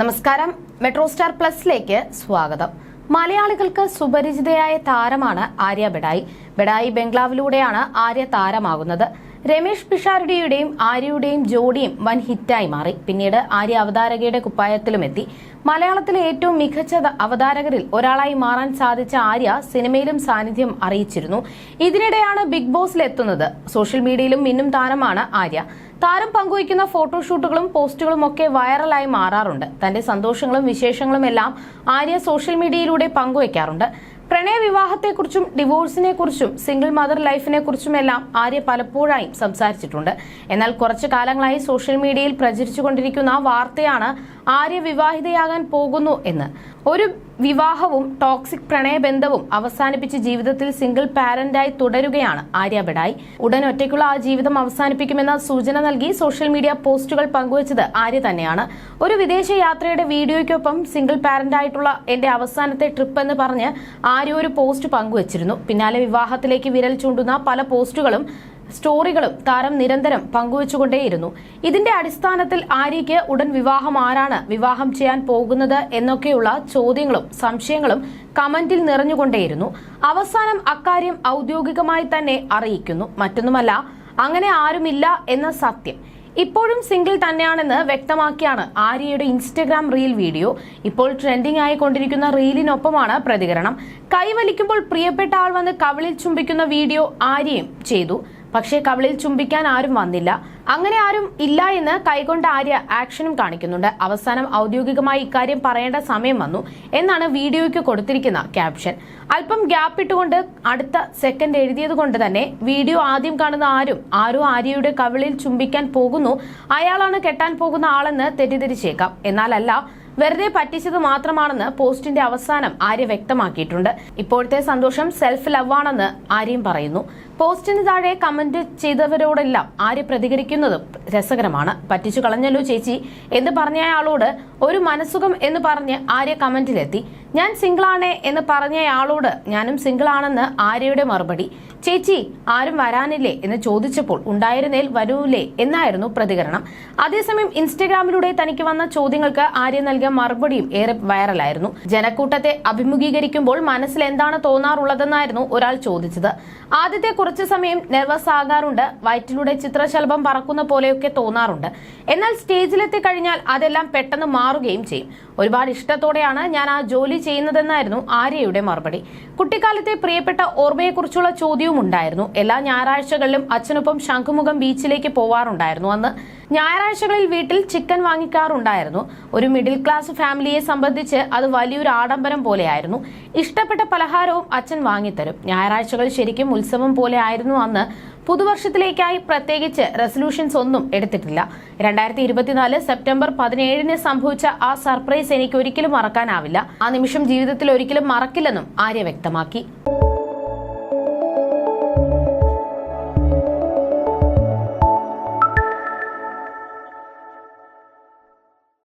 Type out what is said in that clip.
നമസ്കാരം. Metro star പ്ലസിലേക്ക് സ്വാഗതം. മലയാളികൾക്ക് സുപരിചിതയായ താരമാണ് ആര്യ ബെഡായി. ബെഡായി ബംഗ്ലാവിലൂടെയാണ് ആര്യ താരമാകുന്നത്. രമേഷ് പിഷാരടിയുടെയും ആര്യയുടെയും ജോഡിയും വൻ ഹിറ്റായി മാറി. പിന്നീട് ആര്യ അവതാരകയുടെ കുപ്പായത്തിലും എത്തി. മലയാളത്തിലെ ഏറ്റവും മികച്ച അവതാരകരിൽ ഒരാളായി മാറാൻ സാധിച്ച ആര്യ സിനിമയിലും സാന്നിധ്യം അറിയിച്ചിരുന്നു. ഇതിനിടെയാണ് ബിഗ് ബോസിലെത്തുന്നത്. സോഷ്യൽ മീഡിയയിലും മിന്നും താരമാണ് ആര്യ. താരം പങ്കുവയ്ക്കുന്ന ഫോട്ടോഷൂട്ടുകളും പോസ്റ്റുകളും ഒക്കെ വൈറലായി മാറാറുണ്ട്. തന്റെ സന്തോഷങ്ങളും വിശേഷങ്ങളും എല്ലാം ആര്യ സോഷ്യൽ മീഡിയയിലൂടെ പങ്കുവയ്ക്കാറുണ്ട്. പ്രണയ ഡിവോഴ്സിനെക്കുറിച്ചും ഡിവോഴ്സിനെ കുറിച്ചും സിംഗിൾ മദർ ലൈഫിനെ കുറിച്ചുമെല്ലാം ആര്യ പലപ്പോഴായും സംസാരിച്ചിട്ടുണ്ട്. എന്നാൽ കുറച്ചു കാലങ്ങളായി സോഷ്യൽ മീഡിയയിൽ പ്രചരിച്ചുകൊണ്ടിരിക്കുന്ന വാർത്തയാണ് ആര്യ വിവാഹിതയാകാൻ പോകുന്നു എന്ന്. ഒരു വിവാഹവും ടോക്സിക് പ്രണയബന്ധവും അവസാനിപ്പിച്ച് ജീവിതത്തിൽ സിംഗിൾ പാരന്റായി തുടരുകയാണ് ആര്യ ബെഡായി. ഉടൻ ഒറ്റയ്ക്കുള്ള ആ ജീവിതം അവസാനിപ്പിക്കുമെന്ന സൂചന നൽകി സോഷ്യൽ മീഡിയ പോസ്റ്റുകൾ പങ്കുവച്ചത് ആര്യ തന്നെയാണ്. ഒരു വിദേശ യാത്രയുടെ വീഡിയോയ്ക്കൊപ്പം സിംഗിൾ പാരന്റായിട്ടുള്ള എന്റെ അവസാനത്തെ ട്രിപ്പ് എന്ന് പറഞ്ഞ് ആര്യ ഒരു പോസ്റ്റ് പങ്കുവച്ചിരുന്നു. പിന്നാലെ വിവാഹത്തിലേക്ക് വിരൽ ചൂണ്ടുന്ന പല പോസ്റ്റുകളും സ്റ്റോറികളും താരം നിരന്തരം പങ്കുവച്ചുകൊണ്ടേയിരുന്നു. ഇതിന്റെ അടിസ്ഥാനത്തിൽ ആര്യയ്ക്ക് ഉടൻ വിവാഹം ആരാണ് വിവാഹം ചെയ്യാൻ പോകുന്നത് എന്നൊക്കെയുള്ള ചോദ്യങ്ങളും സംശയങ്ങളും കമന്റിൽ നിറഞ്ഞുകൊണ്ടേയിരുന്നു. അവസാനം അക്കാര്യം ഔദ്യോഗികമായി തന്നെ അറിയിക്കുന്നു. മറ്റൊന്നുമല്ല അങ്ങനെ ആരുമില്ല എന്ന സത്യം. ഇപ്പോഴും സിംഗിൾ തന്നെയാണെന്ന് വ്യക്തമാക്കിയാണ് ആര്യയുടെ ഇൻസ്റ്റഗ്രാം റീൽ വീഡിയോ. ഇപ്പോൾ ട്രെൻഡിംഗ് ആയിക്കൊണ്ടിരിക്കുന്ന റീലിനൊപ്പമാണ് പ്രതികരണം. കൈവലിക്കുമ്പോൾ പ്രിയപ്പെട്ട ആൾ വന്ന് കവിളിൽ ചുംബിക്കുന്ന വീഡിയോ ആര്യയും ചെയ്തു. പക്ഷേ കവളിൽ ചുംബിക്കാൻ ആരും വന്നില്ല. അങ്ങനെ ആരും ഇല്ല എന്ന് കൈകൊണ്ട ആര്യ ആക്ഷനും കാണിക്കുന്നുണ്ട്. അവസാനം ഔദ്യോഗികമായി ഇക്കാര്യം പറയേണ്ട സമയം വന്നു എന്നാണ് വീഡിയോയ്ക്ക് കൊടുത്തിരിക്കുന്ന ക്യാപ്ഷൻ. അല്പം ഗ്യാപ്പ് ഇട്ടുകൊണ്ട് അടുത്ത സെക്കൻഡ് എഴുതിയത് കൊണ്ട് തന്നെ വീഡിയോ ആദ്യം കാണുന്ന ആരും ആരും ആര്യയുടെ കവിളിൽ ചുംബിക്കാൻ പോകുന്നു അയാളാണ് കെട്ടാൻ പോകുന്ന ആളെന്ന് തെറ്റിദ്ധരിച്ചേക്കാം. എന്നാലല്ല വെറുതെ പറ്റിച്ചത് മാത്രമാണെന്ന് പോസ്റ്റിന്റെ അവസാനം ആര്യ വ്യക്തമാക്കിയിട്ടുണ്ട്. ഇപ്പോഴത്തെ സന്തോഷം സെൽഫ് ലവ് ആണെന്ന് ആര്യം പറയുന്നു. പോസ്റ്റിന് താഴെ കമന്റ് ചെയ്തവരോടെല്ലാം ആര്യ പ്രതികരിക്കുന്നതും രസകരമാണ്. പറ്റിച്ചു കളഞ്ഞല്ലോ ചേച്ചി എന്ന് പറഞ്ഞ പറഞ്ഞയാളോട് ഒരു മനസുഖം എന്ന് പറഞ്ഞ് ആര്യ കമന്റിലെത്തി ഞാൻ സിംഗിളാണേ എന്ന് പറഞ്ഞയാളോട് ഞാനും സിംഗിൾ ആണെന്ന് ആര്യയുടെ മറുപടി. ചേച്ചി ആരും വരാനില്ലേ എന്ന് ചോദിച്ചപ്പോൾ ഉണ്ടായിരുന്നേൽ വരൂലേ എന്നായിരുന്നു പ്രതികരണം. അതേസമയം ഇൻസ്റ്റഗ്രാമിലൂടെ തനിക്ക് വന്ന ചോദ്യങ്ങൾക്ക് ആര്യ നൽകിയ മറുപടിയും ഏറെ വൈറലായിരുന്നു. ജനക്കൂട്ടത്തെ അഭിമുഖീകരിക്കുമ്പോൾ മനസ്സിൽ എന്താണ് തോന്നാറുള്ളതെന്നായിരുന്നു ഒരാൾ ചോദിച്ചത്. ആദ്യത്തെ കുറച്ചു സമയം നെർവസ് ആകാറുണ്ട് വയറ്റിലൂടെ ചിത്രശലഭം പറക്കുന്ന പോലെയൊക്കെ തോന്നാറുണ്ട്. എന്നാൽ സ്റ്റേജിലെത്തി കഴിഞ്ഞാൽ അതെല്ലാം പെട്ടെന്ന് മാറുകയും ചെയ്യും. ഒരുപാട് ഇഷ്ടത്തോടെയാണ് ഞാൻ ആ ജോലി ചെയ്യുന്നതെന്നായിരുന്നു ആര്യയുടെ മറുപടി. കുട്ടിക്കാലത്തെ പ്രിയപ്പെട്ട ഓർമ്മയെക്കുറിച്ചുള്ള ചോദ്യവും ഉണ്ടായിരുന്നു എല്ലാ ഞായറാഴ്ചകളിലും അച്ഛനൊപ്പം ശംഖുമുഖം ബീച്ചിലേക്ക് പോവാറുണ്ടായിരുന്നു. അന്ന് ഞായറാഴ്ചകളിൽ വീട്ടിൽ ചിക്കൻ വാങ്ങിക്കാറുണ്ടായിരുന്നു. ഒരു മിഡിൽ ക്ലാസ് ഫാമിലിയെ സംബന്ധിച്ച് അത് വലിയൊരു ആഡംബരം പോലെയായിരുന്നു. ഇഷ്ടപ്പെട്ട പലഹാരവും അച്ഛൻ വാങ്ങിത്തരും. ഞായറാഴ്ചകൾ ശരിക്കും ഉത്സവം പോലെ ആയിരുന്നു അന്ന് പുതുവർഷത്തിലേക്കായി പ്രത്യേകിച്ച് റെസൊല്യൂഷൻസ് ഒന്നും എടുത്തിട്ടില്ല. രണ്ടായിരത്തി ഇരുപത്തിനാല് സെപ്റ്റംബർ പതിനേഴിന് സംഭവിച്ച ആ സർപ്രൈസ് എനിക്ക് ഒരിക്കലും മറക്കാനാവില്ല. ആ നിമിഷം ജീവിതത്തിൽ ഒരിക്കലും മറക്കില്ലെന്നും ആര്യ വ്യക്തമാക്കി.